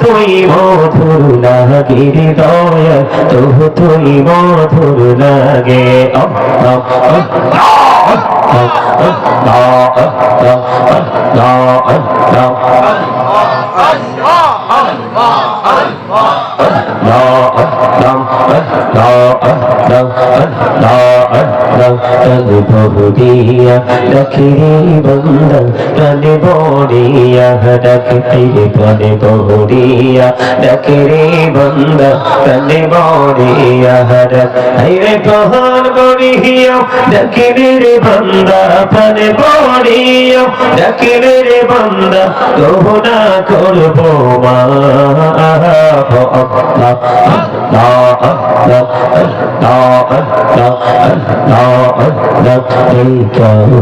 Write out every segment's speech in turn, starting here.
তুই মধুর লাগে হৃদয় তবু তুই মধুর লাগে আল্লাহ আল্লাহ আল্লাহ আল্লাহ আল্লাহ বহুদিয়া লক্ষ্মী বন্ধ প্রাণে বড়িয়া ডাকে রে প্রাণে বহুদিয়া ডাকে রে বন্ধ প্রাণে বড়িয়া ডাকে রে প্রহান বড়িয়া ডাকে রে বন্ধ প্রাণে বড়িয়া ডাকে করব মা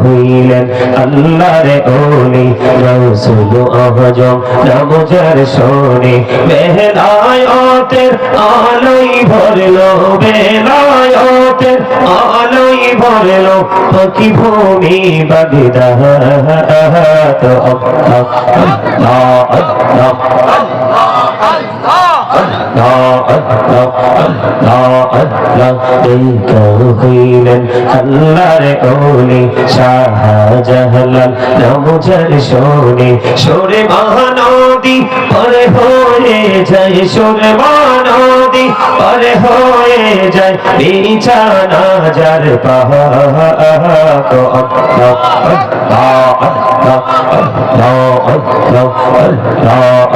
হইলেন আল্লাহর ওলি রসুল আজম নামজার শোনে বেলায়তের আলোই ভরলো বেলায়তের আলোই ভরলো পাখি ভূমি বাগদা তো আল্লাহ আল্লাহ আল্লাহ হইলেন আল্লাহর ওলি শাহজাহালাল নমজার শোনে সোরে মহানদী পরে হয়ে যায় সোরে মহানদী পরে হয়ে যায় বিছানা যার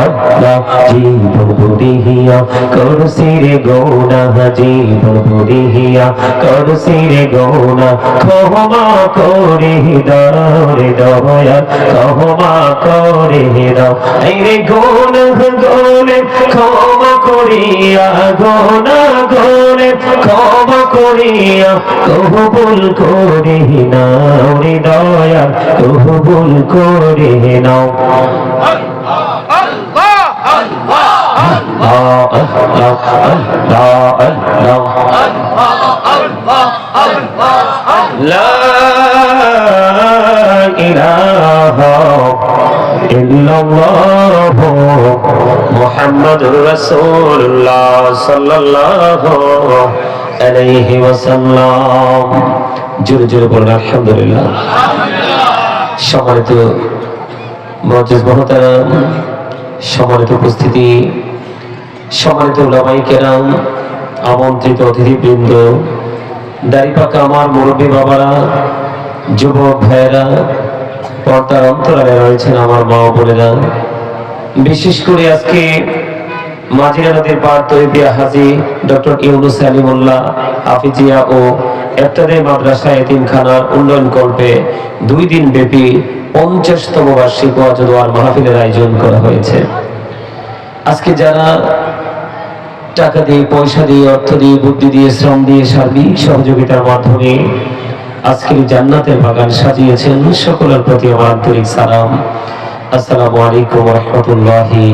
আল্লাহ জীবন বুড়িয়া করসির গৌনা জীবন বুড়িয়া করসির গৌনা ক্ষমা করে দাও রে দয়া ক্ষমা করে দাও এই রে গৌন গৌনে, ক্ষমা করিয়া গৌনা গৌনে, ক্ষমা করিয়া কবুল করে নাও রে দয়া কবুল করে নাও। محمد رسول الله صلى الله عليه وسلم জোরে জোরে বলুন আলহামদুলিল্লাহ সম্মানিত মজুজ মহতারাম সম্মানিত উপস্থিতি সম্মানিত ওলামাই কেরাম, আমন্ত্রিত অতিথিবৃন্দ দাড়িপাকা আমার মুরব্বী বাবারা, যুবক ভাইয়েরা, পর্দার অন্তরালে রয়েছেন আমার মা বোনেরা। বিশেষ করে আজকে মাঝিরা নদীর পার তৈবিয়া হাজি ডক্টর ইউনুস আলিমুল্লাহ হাফিজিয়া ও এফতাদের মাদ্রাসা এতিমখানার উন্নয়ন কল্পে দুই দিন ব্যাপী পঞ্চাশতম বার্ষিক ওয়াজ মাহফিলের আয়োজন করা হয়েছে। আজকে যারা টাকা দিয়ে, পয়সা দিয়ে, অর্থ দিয়ে, বুদ্ধি দিয়ে, শ্রম দিয়ে সার্বিক সহযোগিতার মাধ্যমে আজকের জান্নাতের বাগান সাজিয়েছেন সকলের প্রতি আমার আন্তরিক সালাম। আসসালামু আলাইকুম রহমতুল্লাহি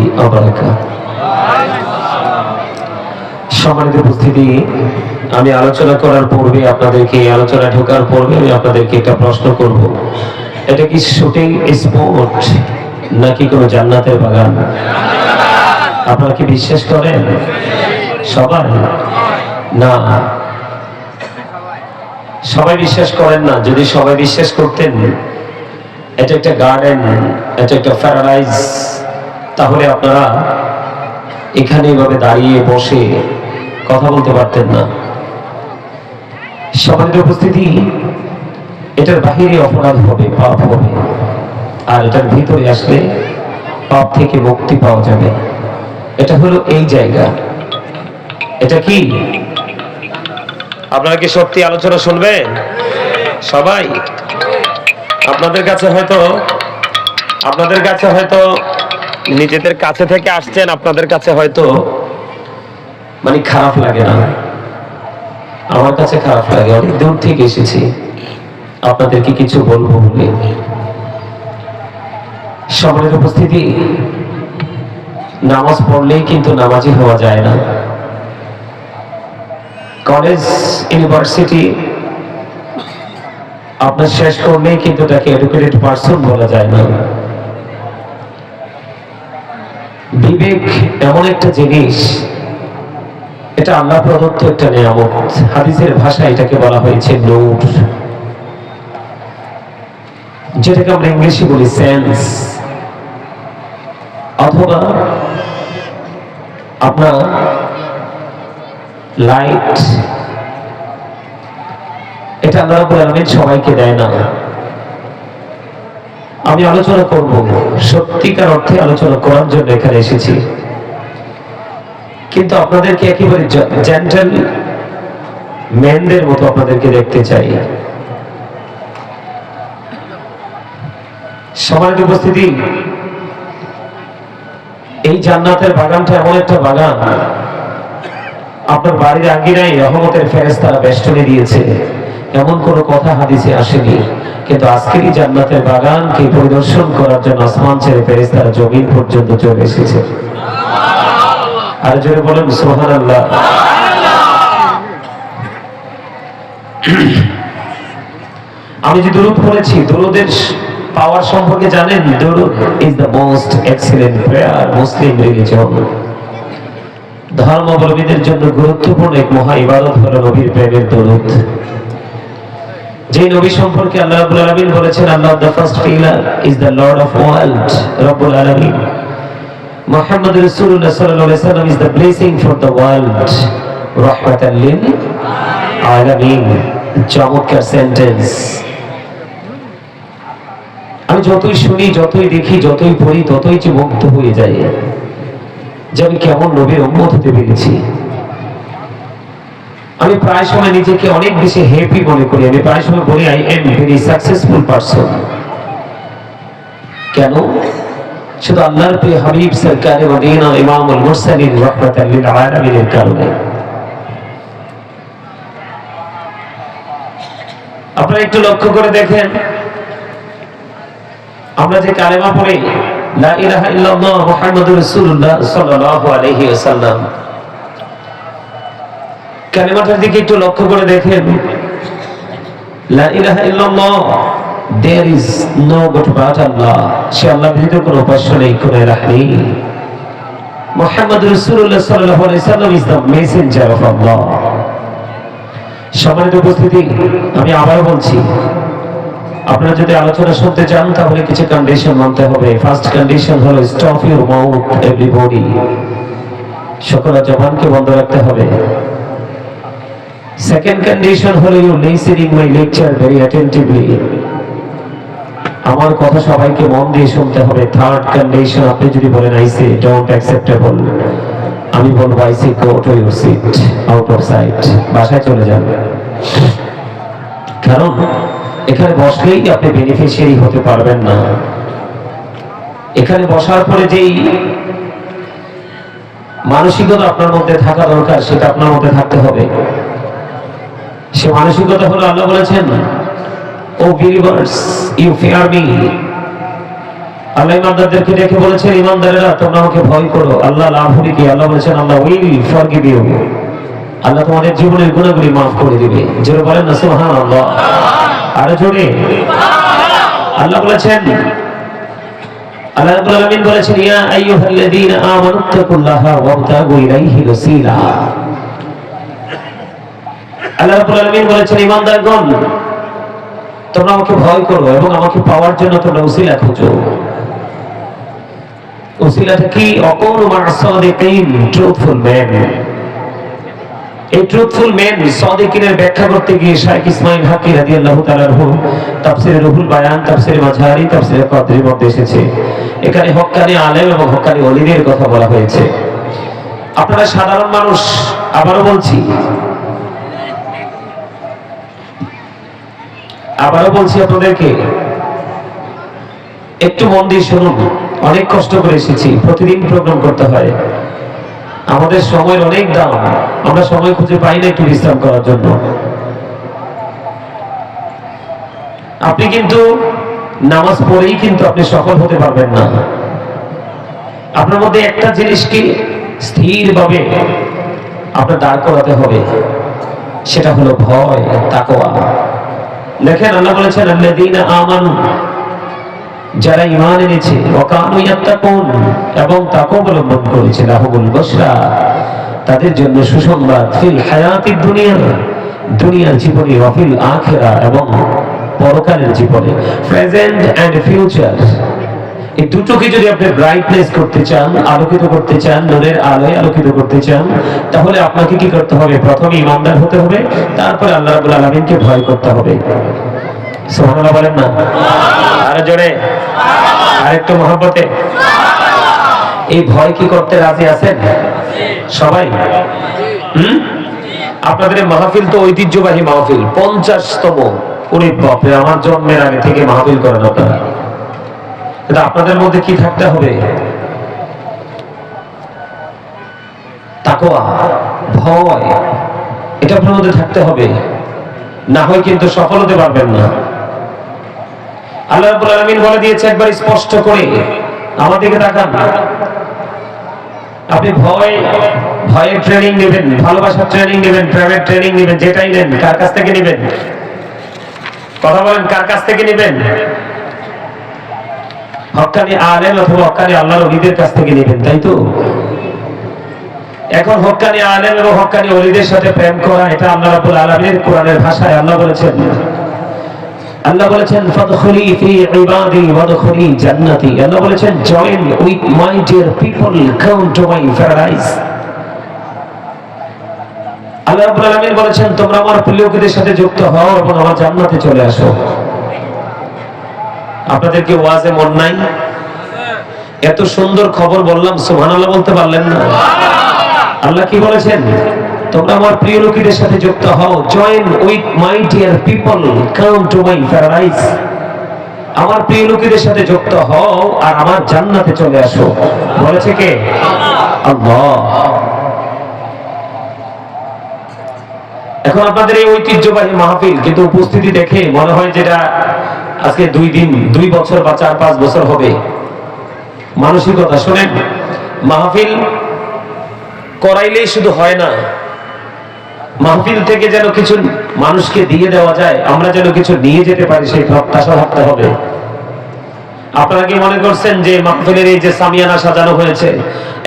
সম্মানিত উপস্থিতি, আমি আলোচনা করার পূর্বে আপনাদেরকে আলোচনা ঢোকার পূর্বে আমি আপনাদেরকে একটা প্রশ্ন করব। এটা কি শুটিং স্পট নাকি কোনো জান্নাতের বাগান? আপনারা কি বিশ্বাস করেন? সবাই? না। সবাই বিশ্বাস করেন না। যদি সবাই বিশ্বাস করতেন, এটা একটা গার্ডেন এটা একটা প্যারালাইজ তাহলে আপনারা এখানে এভাবে দাঁড়িয়ে বসে কথা বলতে পারতেন না। সমাজের উপস্থিতি, এটার বাহিরে অপরাধ হবে, পাপ হবে। আর এটার ভিতরে আসলে পাপ থেকে মুক্তি পাওয়া যাবে। এটা হলো এই জায়গা। এটা কি? আপনারা কি সত্যি আলোচনা শুনবেন? সবাই? আপনাদের কাছে হয়তো, আপনাদের কাছে হয়তো নিজেদের কাছে থেকে আসছেন, আপনাদের কাছে হয়তো মানে খারাপ লাগে না। আমার কাছে খারাপ লাগে, অনেক দূর থেকে এসেছি। আপনাদেরকে কিছু বলব বলে। সবার উপস্থিতি নামাজ পড়লেই কিন্তু নামাজি হওয়া যায় না। কলেজ, ইউনিভার্সিটি, আপনার শেষ করলেই কিন্তু তাকে এডুকেটেড পার্সন বলা যায় না। বিবেক এমন একটা জিনিস, এটা আল্লাহ প্রদত্ত একটা নিয়ামত। হাদিসের ভাষা এটাকে বলা হয়েছে নূর যেটাকে আমরা ইংলিশে বলি সেন্স। অথবা আপনার লাইট এটা আল্লাহ রাব্বুল আলামিন সবাইকে দেয় না। আমি আলোচনা করব। সত্যিকার অর্থে আলোচনা করার জন্য এখানে এসেছি। কিন্তু আপনাদেরকে একেবারে জেন্টাল ম্যানদের মতো আপনাদেরকে দেখতে চাই। সমাজ উপস্থিতি। জান্নাতের বাগানটা এমন একটা বাগান। আপনার বাড়ির আঙ্গিনায় রহমতের ফেরেস্তারা বেষ্টনী দিয়েছে। এমন কোনো কথা হাদিসে আসেনি। কিন্তু আজকের এই জান্নাতের বাগানকে পরিদর্শন করার জন্য আসমান ছেড়ে ফেরেস্তারা জমিন পর্যন্ত চলে এসেছে। আর জোরে বলেন সোহান আল্লাহ আমি যে দুরুদ পড়েছি, দুরুদের পাওয়ার সম্পর্কে জানেন? Durood is the most excellent prayer Muslim religion ধর্মাবলম্বীদের জন্য গুরুত্বপূর্ণ এক মহা ইবাদত হলো নবীর প্রেমের দরুদ। যে নবী সম্পর্কে আল্লাহ রাব্বুল আলামিন বলেছেন Allah the first pillar is the lord of world রব্বুল আলামিন। মুহাম্মদ রাসূলুল্লাহ সাল্লাল্লাহু আলাইহি সাল্লাম is the blessing for the world রাহমাতাল লিল আলামিন। চমৎকার সেন্টেন্স আমি যতই শুনি, যতই দেখি, যতই পড়ি, ততই যে মুগ্ধ হয়ে যাই। যে আমি কেমন নবীর উম্মত হতে পেরেছি। আমি প্রায় সময় নিজেকে অনেক বেশি হ্যাপি মনে করি। আমি প্রায় সময় বলি I am very successful person কেন? শুধু আল্লাহর প্রিয় হাবিব সরকারে মদিনা ইমামুল মুরসালিন রাহমাতাল লিল আলামিনের কারণে। আপনারা একটু লক্ষ্য করে দেখেন আমরা যে কালেমা পড়ি, লা ইলাহা ইল্লাল্লাহ মুহাম্মাদুর রাসূলুল্লাহ সাল্লাল্লাহু আলাইহি ওয়াসাল্লাম। কালেমাটার দিকে একটু লক্ষ্য করে দেখেন। লা ইলাহা ইল্লাল্লাহ, there is no god but Allah say Allah ব্যতীত কোনো উপাস্য নেই, কোনো ইলাহ নেই। মুহাম্মদ রাসূলুল্লাহ সাল্লাল্লাহু আলাইহি সাল্লাম is the messenger of Allah সম্মানিত উপস্থিতি, আমি আবারও বলছি আপনারা যদি আলোচনা শুনতে চান, তাহলে কিছু কন্ডিশন মানতে হবে। ফার্স্ট কন্ডিশন হলো স্টপ ইউর মাউথ এভরিবডি সকল জবানকে বন্ধ রাখতে হবে। সেকেন্ড কন্ডিশন হলো you listening my lecture very attentively আমার কথা সবাইকে মন দিয়ে শুনতে হবে। থার্ড কন্ডিশন আপনি যদি বলেন আই সে ডোন্ট অ্যাকসেপ্টেবল আমি বলব I say go to your seat out of sight বাসায় চলে যান। কারণ এখানে বসলেই আপনি বেনিফিশিয়ারি হতে পারবেন না? এখানে বসার পরে যেই মানসিকতা আপনার মধ্যে থাকা দরকার, সেটা আপনার মধ্যে থাকতে হবে। সে মানসিকতা হলো আল্লাহ বলেছেন, O believers you fear me Allah ইমানদারদেরকে দেখে বলেছেন, ইমানদারেরা, তোমরা আমাকে ভয় করো। আল্লাহ লাভ হবে কি? আল্লাহ বলেছেন Allah will forgive you Allah তোমাদের জীবনের গুণাগুলি মাফ করে দিবে। যেটা বলেন না, সুবহানাল্লাহ। আরও জোরে। আল্লাহ বলেছেন বলেছেন, ইয়া আমাকে ভয় করো এবং আমাকে পাওয়ার জন্য তোমরা উসিলা খোঁজো। উসিলাটা কি? মা'আস-সাদিকিন ট্রুথফুল ম্যান আপনারা সাধারণ মানুষ, আবারও বলছি। আবারও বলছি আপনাদেরকে। একটু মন দিয়ে শুনুন, অনেক কষ্ট করে এসেছি, প্রতিদিন প্রোগ্রাম করতে হয়। আমাদের সময়ের অনেক দাম, আমরা সময় খুঁজে পাই না একটু বিশ্রাম করার জন্য। আপনি কিন্তু নামাজ পড়েই কিন্তু আপনি সফল হতে পারবেন না। আপনার মধ্যে একটা জিনিসকে স্থিরভাবে আপনার দাঁড় করাতে হবে, সেটা হলো ভয় তাকোয়া দেখেন আল্লাহ বলেছেন আমানু যারা ইমান এনেছে ওকানু ইয়াত্তাকুন, এবং তাকে অবলম্বন করেছে লাহুল বসরা তাদের জন্য সুসংবাদ, ফিল হায়াতির দুনিয়া, দুনিয়ার জীবনে অফিল আখেরা, এবং পরকালের জীবনে। Present and future. এই দুটোকে যদি আপনি ব্রাইটনেস করতে চান, আলোকিত করতে চান নূরের আলোয় আলোকিত করতে চান, তাহলে আপনাকে কি করতে হবে? প্রথমে ইমানদার হতে হবে, তারপরে আল্লাহ রাব্বুল আলামিনকে ভয় করতে হবে। সুবহানাল্লাহ বলেন না? আর জোরে, আরেকটু মহব্বতে। এই ভয় কি করতে রাজি আছেন? সবাই? আপনাদের মাহফিল তো ঐতিহ্যবাহী মাহফিল, পঞ্চাশতম। বাপরে, আমার জন্মের আগে থেকে মাহফিল করেন আপনারা। আপনাদের মধ্যে কি থাকতে হবে? তাকওয়া, ভয়, এটা আপনার মধ্যে থাকতে হবে। না হয় কিন্তু সফল হতে পারবেন না। আল্লাহ রাব্বুল আলামিন বলে দিয়েছে, একবার স্পষ্ট করে আমার দিকে তাকান। আপনি ভয়, ভয়ের ট্রেনিং নেবেন, ভালোবাসার ট্রেনিং নেবেন, প্রেমের ট্রেনিং নেবেন, যেটাই নেন, কার কাছ থেকে নেবেন? কথা বলেন, কার কাছ থেকে নেবেন? হক্কানি আলেম অথবা হক্কানি আল্লাহর অলিদের কাছ থেকে নেবেন, তাই তো? এখন হক্কানি আলেম এবং হক্কানি অলিদের সাথে প্রেম করা, এটা আল্লাহ রাব্বুল আলামিনের কোরআনের ভাষায় আল্লাহ বলেছেন। আল্লাহ বলেছেন, ফাদখুলি ফি ইবাদি ওয়াদখুলি জান্নাতি। আল্লাহ বলেছেন, join with my dear people, come to my paradise. Allah রাব্বুল আলামিন বলেছেন, তোমরা আমার প্রিয়দের সাথে যুক্ত হও এবং আমার জান্নাতে চলে আসো। আপনাদের কি ওয়াজে মন নাই? এত সুন্দর খবর বললাম, সুবহানাল্লাহ বলতে পারলেন না। আল্লাহ কি বলেছেন? তোমরা আমার প্রিয় লোকেদের সাথে যুক্ত হও। Join with my dear people come to my paradise আমার প্রিয় লোকেদের সাথে যুক্ত হও আর আমার জান্নাতে চলে আসো। বলেছে কে? আল্লাহ। এখন আপনাদের এই ঐতিহ্যবাহী মাহফিল, কিন্তু উপস্থিতি দেখে মনে হয় যেটা আজকে দুই দিন, দুই বছর বা চার, পাঁচ বছর হবে। মানসিকতা, শোনেন, মাহফিল করাইলেই শুধু হয় না মাহফিল থেকে যেন কিছু মানুষকে দিয়ে দেওয়া যায়, আমরা যেন কিছু নিয়ে যেতে পারি, সেই প্রত্যাশা থাকতে হবে। আপনারা কি মনে করছেন যে মাহফিলের এই যে সামিয়ানা সাজানো হয়েছে,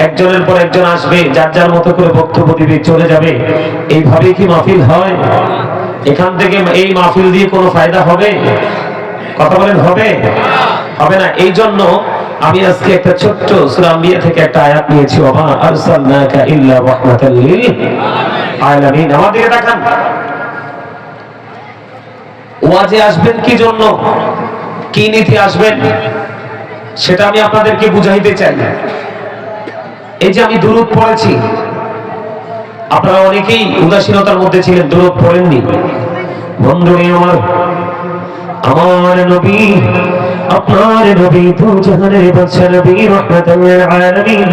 একজনের পর একজন আসবে, যার যার মতো করে বক্তব্য দিবে, চলে যাবে এইভাবে কি মাহফিল হয়? এখান থেকে এই মাহফিল দিয়ে কোনো ফায়দা হবে? কথা বলেন, হবে? হবে না। এই জন্য আমি আজকে একটা ছোট্ট সুরাম্বিয়া থেকে একটা আয়াত নিয়েছি, ওমা আরসালনাকা ইল্লা রাহমাতাল লিল আলামিন। আমার দিকে তাকান। ওয়াজে আসবেন কি জন্য? কি নীতি আসবেন? সেটা আমি আপনাদেরকে বুঝাইতে চাই। এই যে আমি দূরত পড়েছি, আপনারা অনেকেই উদাসীনতার মধ্যে ছিলেন দূরত পড়েননি। বন্ধুরে আমার আমার নবী আপনার নবী দু জাহানের নবী রহমাতাল আলামিন।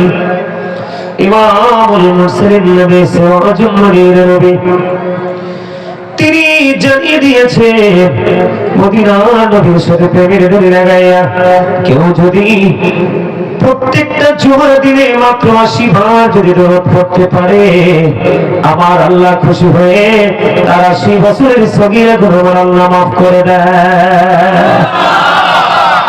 ইমামুল মুরসালিন নবী সিরাজুল মুনির নবী। তিনি জানিয়ে দিয়েছে, মদিনা নবীর সাথে প্রেমের ডোরি লাগাইয়া কেউ যদি প্রত্যেকটা জুমার দিনে মাত্র আশি বার যদি দৌড় করতে পারে, আমার আল্লাহ খুশি হয়ে তার আশি বছরের সগিরা গুণ আল্লাহ মাফ করে দেয়।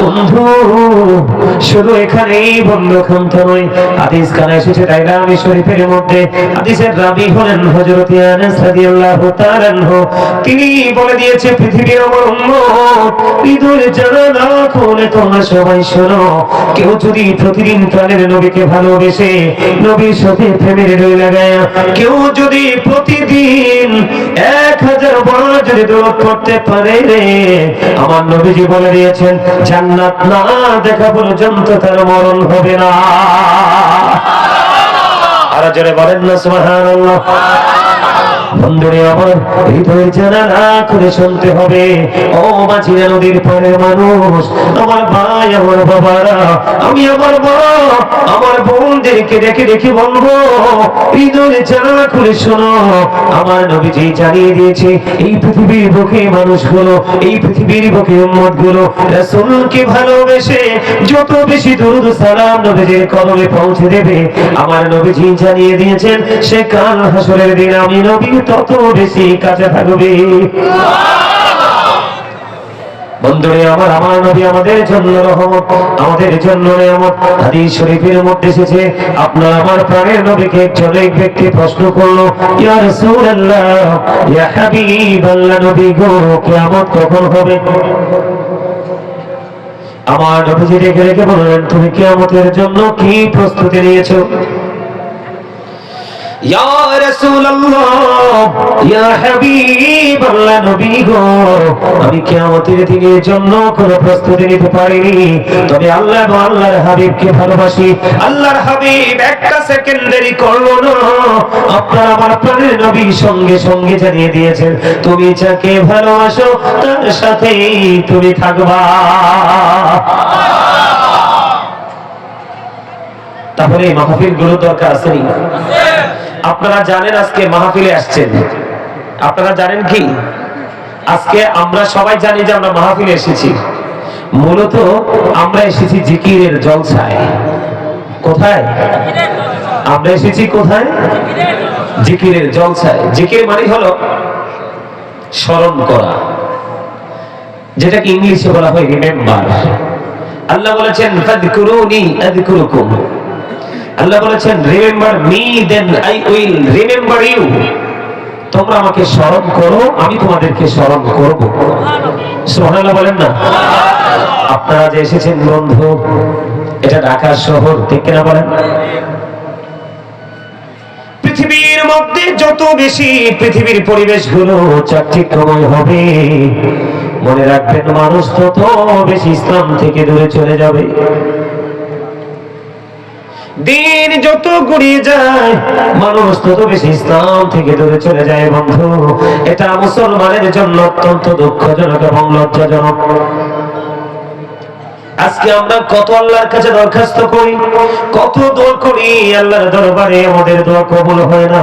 বন্ধু, শুধু এখানেই বন্ধ ক্ষমত নয় হাদিস কানে এসেছে, তাই রামি শরীফের মধ্যে হাদিসের রাবি হলেন হযরত আনাস রাদিয়াল্লাহু তাআলা তিনি বলে দিয়েছে, পৃথিবীর আমার উম্মত, ঈদুল জানা খুলে তোমরা সবাই শোনো। কেউ যদি প্রতিদিন প্রাণের নবীকে ভালোবেসে নবীর সাথে প্রেমের ডই লাগায়, কেউ যদি প্রতিদিন এক হাজার বার যদি দোয়া করতে পারে রে। আমার নবীজি বলে দিয়েছেন জান্নাত না দেখা পর্যন্ত তার মরণ হবে না। আর জোরে বলেন না সুবহানাল্লাহ। বন্ধুরে আমার, হৃদয়ের জানালা করে শুনতে হবে। ও মাঝিরা নদীর পাড়ের মানুষ, আমার ভাই, আমার বাবারা, আমি আমার মা, আমার বোনদেরকে ডেকে ডেকে বলব, হৃদয়ের জানালা খুলে শোনো। আমার নবীজি জানিয়ে দিয়েছে, এই পৃথিবীর বুকে মানুষগুলো, এই পৃথিবীর বুকে উম্মতগুলো রাসূলকে ভালোবেসে যত বেশি দরুদ সালাম নবীজির কদমে পৌঁছে দেবে। আমার নবীজি জানিয়ে দিয়েছেন, সে কাল হাসরের দিন আমি নবী তত বেশি কাছে থাকবে। বন্ধুরে, আমার আমার নবী আমাদের জন্য রহমত, আমাদের জন্য নিয়ামত। হাদিস শরীফের মধ্যে এসেছে, আপনার আমার প্রাণের নবীকে একজন এক ব্যক্তি প্রশ্ন করল, ইয়া রাসূলুল্লাহ, ইয়া হাবিবাল্লাহ নবী গো, কিয়ামত কখন হবে? আমার নবীজি রেখে রেখে বললেন, তুমি কিয়ামতের জন্য কি প্রস্তুতি নিয়েছো? আমি কিয়ামতের দিনের জন্য কোনো প্রস্তুতি নিতে পারিনি। তবে আল্লাহ আল্লাহর হাবিবকে ভালোবাসি। আল্লাহর হাবিব একটা সেকেন্ড দেরি করল না। আপনার আমার প্রাণের নবী সঙ্গে সঙ্গে জানিয়ে দিয়েছেন, তুমি যাকে ভালোবাসো, তার সাথেই তুমি থাকবা। তাহলে এই মাহফিলগুলো দরকার আছে? আপনারা জানেন আজকে মাহফিলে আসছেন। আপনারা জানেন কি? আজকে আমরা সবাই জানি যে আমরা মাহফিলে এসেছি। মূলত আমরা এসেছি জিকিরের জলসায়। কোথায়? আমরা এসেছি কোথায়? জিকিরের জলসায়। জিকির মানে হলো স্মরণ করা। যেটাকে ইংলিশে বলা হয় রিমেম্বার আল্লাহ বলেছেন, ফাদকুরুনি আল্লাহ বলেছেন remember me then I will remember you তোমরা আমাকে স্মরণ করো, আমি তোমাদেরকে স্মরণ করব। সুবহানাল্লাহ বলেন না? আপনারা যে এসেছেন, বন্ধু, এটা ঢাকা শহর, ঠিক কিনা বলেন? পৃথিবীর মধ্যে যত বেশি পৃথিবীর পরিবেশগুলো চাকচিক্যময় হবে, মনে রাখবেন, মানুষ তত বেশি ইসলাম থেকে দূরে চলে যাবে। দিন যত গড়িয়ে যায়, মানুষ তত বেশি ইসলাম থেকে দূরে চলে যায়, বন্ধু। এটা মুসলমানের জন্য অত্যন্ত দুঃখজনক এবং লজ্জাজনক। আজকে আমরা কত আল্লাহর কাছে দরখাস্ত করি, কত দোয়া করি, আল্লাহর দরবারে আমাদের দোয়া কবুল হয় না।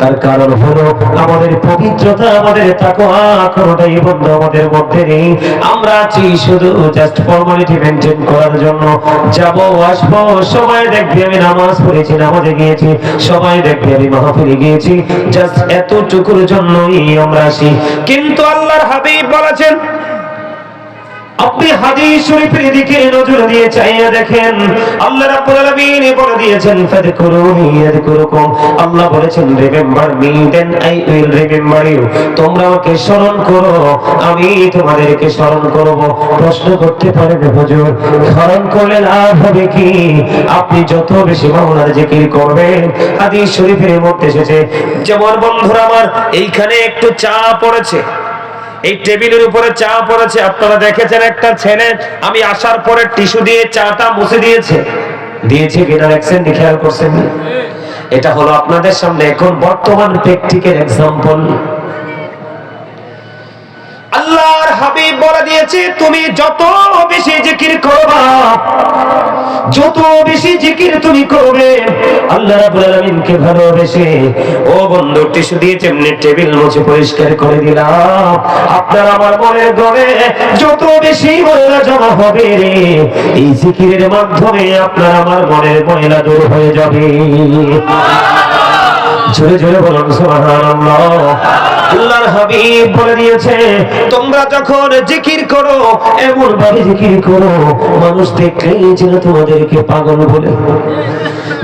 তার কারণ হলো আমাদের পবিত্রতা, আমাদের তাকওয়া কোনটাই বন্ধু আমাদের মধ্যে নেই। আমরা আছি শুধু জাস্ট ফর্মালিটি মেনটেন করার জন্য। যাব, আসব, সবাই দেখবে আমি নামাজ পড়েছি, নামাজে গিয়েছি, সবাই দেখবে আমি মাহফিলে গিয়েছি। জাস্ট এতটুকুর জন্যই আমরা আসি। কিন্তু আল্লাহর হাবিব বলেছেন আপনি হাদিস শরীফের দিকে নজর দিয়ে চাইয়া দেখেন। আল্লাহ রাব্বুল আলামিন বলে দিয়েছেন ফাদকুরুনি ইয়াদকুরুকুম। আল্লাহ বলেছেন, remember me then I will remember you. তোমরা আমাকে স্মরণ করো, আমি তোমাদেরকে স্মরণ করব। প্রশ্ন করতে পারেন, হুজুর, স্মরণ করলে লাভ হবে কি? আপনি যত বেশি মাওলার জিকির করবেন, হাদিস শরীফের মধ্যে এসেছে, যেমন বন্ধুরা আমার, এইখানে একটু চা পড়েছে। এই টেবিলের উপরে চা পড়েছে। আপনারা দেখেছেন একটা ছেলে, আমি আসার পরে টিস্যু দিয়ে চাটা মুছে দিয়েছে। দিয়েছে কিনা দেখছেন খেয়াল করছেন এটা হলো আপনাদের সামনে এখন বর্তমান ব্যক্তিকে এক্সাম্পল হাবিব বলে দিয়েছে, তুমি যত বেশি জিকির করবা, যত বেশি জিকির তুমি করবে, আল্লাহ রাব্বুল আলামিনকে ভালোবেসে, ও বন্ধু, টিস্যু দিয়ে যেমনি টেবিল মুছে পরিষ্কার করে দিলাম। আপনার আমার মনের ঘরে যত বেশি ময়লা জমা হবে এই জিকিরের মাধ্যমে আপনার আমার মনের ময়লা দূর হয়ে যাবে। জোরে জোরে বলুন সুবহানাল্লাহ। আল্লাহর হাবিব বলে দিয়েছে, তোমরা যখন জিকির করো এমন ভাবে জিকির করো, মানুষ দেখলেই যেন তোমাদেরকে পাগল বলে।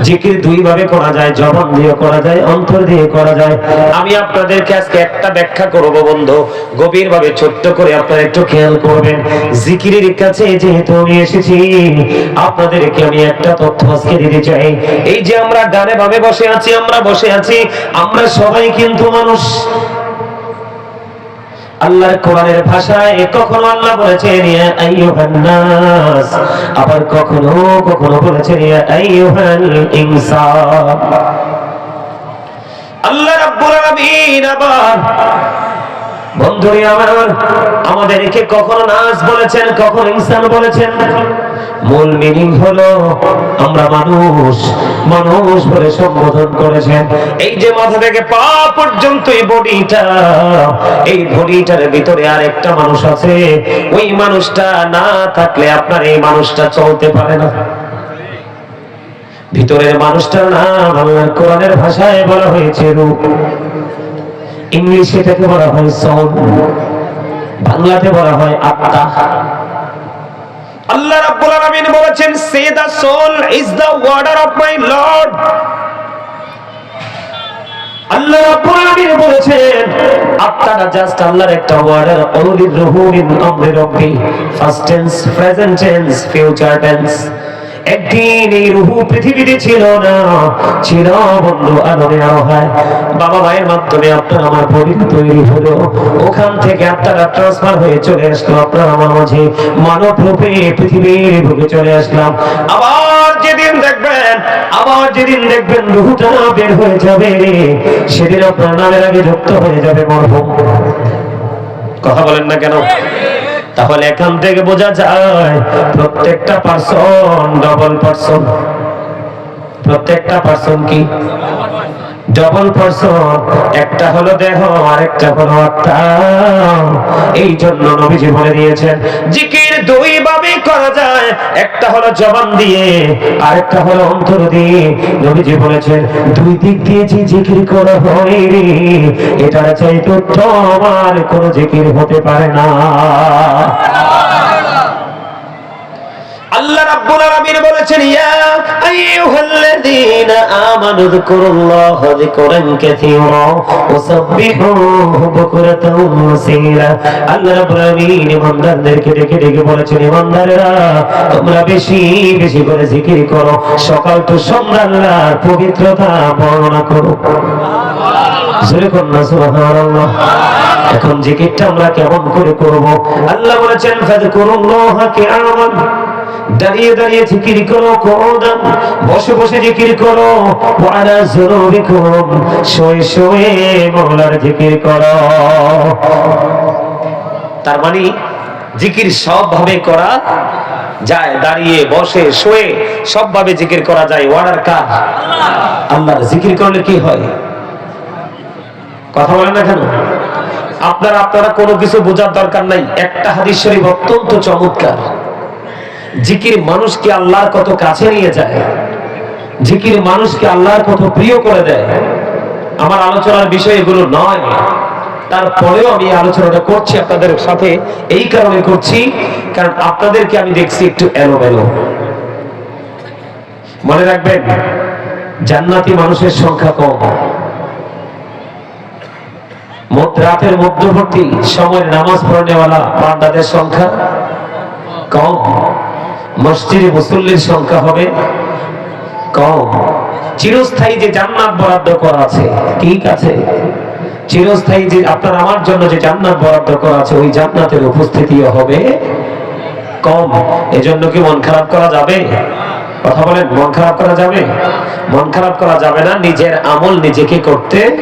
জিকির দুই ভাবে করা যায়, জবান দিয়ে করা যায়, অন্তর দিয়ে করা যায়। আমি আপনাদেরকে আজকে একটা ব্যাখ্যা করব বন্ধু গভীর ভাবে ছোট্ট করে আপনারা একটু খেয়াল করবেন। জিকিরের কাছে যেহেতু আমি এসেছি, আপনাদেরকে আমি একটা তথ্য আজকে দিতে চাই। এই যে আমরা ডানে ভাবে বসে আছি, আমরা বসে আছি আমরা সবাই কিন্তু মানুষ। আল্লাহর কোরআনের ভাষায় কখনো আল্লাহ বলেছেন নাস আবার কখনো কখনো বলেছেন আল্লাহ রাব্বুল আলামিন আবার বন্ধুরে আমার, আমাদেরকে কখনো নাস বলেছেন, কখনো ইনসান বলেছেন। মূল মিনিং হলো, আমরা মানুষ মানুষ বলে সম্বোধন করেছেন। এই যে মাথা থেকে পা পর্যন্ত এই বডিটা, এই বডিটার ভিতরে আর একটা মানুষ আছে। ওই মানুষটা না থাকলে আপনার এই মানুষটা চলতে পারে না। ভিতরের মানুষটার নাম আল্লাহর কোরআনের ভাষায় বলা হয়েছে রূপ। ইংলিশে এটাকে বলা হয় সোল বাংলাতে বলা হয় আত্মা। আল্লাহ রাব্বুল আলামিন বলেছেন say the soul is the order of my lord Allah রাব্বুল আলামিন বলেছেন, আত্মাটা জাস্ট আল্লাহর একটা ওয়ার্ডার অলির রুহু মিন আমরি রব্বি first tense present tense future tense একদিন এই রুহু পৃথিবীতে ছিল না, ছিল বন্ধু আদমে হয় বাবা মায়ের মাধ্যমে আপনার আমার তৈরি হলো। ওখান থেকে আত্মারা ট্রান্সফার হয়ে চলে আসলো, আপনার আমার মাঝে। মানব রূপে পৃথিবীর চলে আসলাম। আবার যেদিন দেখবেন, আবার যেদিন দেখবেন রুহুটা বের হয়ে যাবে সেদিন আপনার নামের আগে যুক্ত হয়ে যাবে মরহুম। কথা বলেন না কেন? তাহলে এখান থেকে বোঝা যায় প্রত্যেকটা পার্সন ডবল পার্সন প্রত্যেকটা পার্সন কি? ডবল পার্সন একটা হলো দেহ, আরেকটা হলো আত্মা। এই জন্য নবীজি বলে দিয়েছেন, জিকির দুই ভাবে করা যায়, একটা হলো জবান দিয়ে, আরেকটা হলো অন্তর দিয়ে। নবীজি বলেছেন, দুই দিক দিয়ে যে জিকির করা হয় রে, এটার চাইতে উত্তম, আর কোনো জিকির হতে পারে না। আল্লাহ রাব্বুল আলামিন বলেছেন, ইয়া আইয়ুহাল্লাযীনা আমানু যকুরুল্লাহা যিকরান কাসীরা ওয়াসাব্বিহুহু বুকরাতাও ওয়াসীলা। আল্লাহ রাব্বুল আলামিন ইমানদারদেরকে ডেকে ডেকে বলেছেন ইমানদারেরা তোমরা বেশি বেশি করে জিকির করো। সকাল তো সন্ধ্যা, আল্লাহর পবিত্রতা বর্ণনা করো। জোরে কন্যা সুবহানাল্লাহ। এখন জিকিরটা আমরা কেমন করে করব? আল্লাহ বলেছেন, ফাযকুরুল্লাহা কিয়ামান দাঁড়িয়ে দাঁড়িয়ে জিকির করো কোদাম বসে বসে জিকির করো। ওয়ালা যুনুবিকুম শুয়ে শুয়ে মওলার জিকির করো। তার মানে জিকির সব ভাবে করা যায়। দাঁড়িয়ে, বসে, শুয়ে সব ভাবে জিকির করা যায়। ওয়ার্ডার কাজ। আল্লাহর জিকির করলে কি হয়? কথা বলেন না কেন? আপনারা আপনারা কোনো কিছু বোঝার দরকার নাই। একটা হাদিস শরীফ অত্যন্ত চমৎকার। জিকির মানুষকে আল্লাহর কত কাছে নিয়ে যায়, জিকির মানুষকে আল্লাহর কত প্রিয় করে দেয়, আমার আলোচনার বিষয় এগুলো নয়। তারপরেও আমি আলোচনাটা করছি, আপনাদের সাথে এই কারণে করছি, কারণ আপনাদেরকে আমি দেখছি একটু এলোমেলো। মনে রাখবেন, জান্নাতি মানুষের সংখ্যা কম। রাতের মধ্যবর্তী সময় নামাজ পড়নেওয়ালা বান্দাদের সংখ্যা কম। মসজিদে মুসল্লির সংখ্যা হবে কম। চিরস্থায়ী যে জান্নাত বরাদ্দ করা আছে, ঠিক আছে? চিরস্থায়ী যে আপনার আমার জন্য যে জান্নাত বরাদ্দ করা আছে, ওই জান্নাতের উপস্থিতিও হবে কম। এজন্য কি মন খারাপ করা যাবে? কথা বলেন, মন খারাপ করা যাবে? মন খারাপ করা যাবে না, নিজের আমল নিজেকে করতে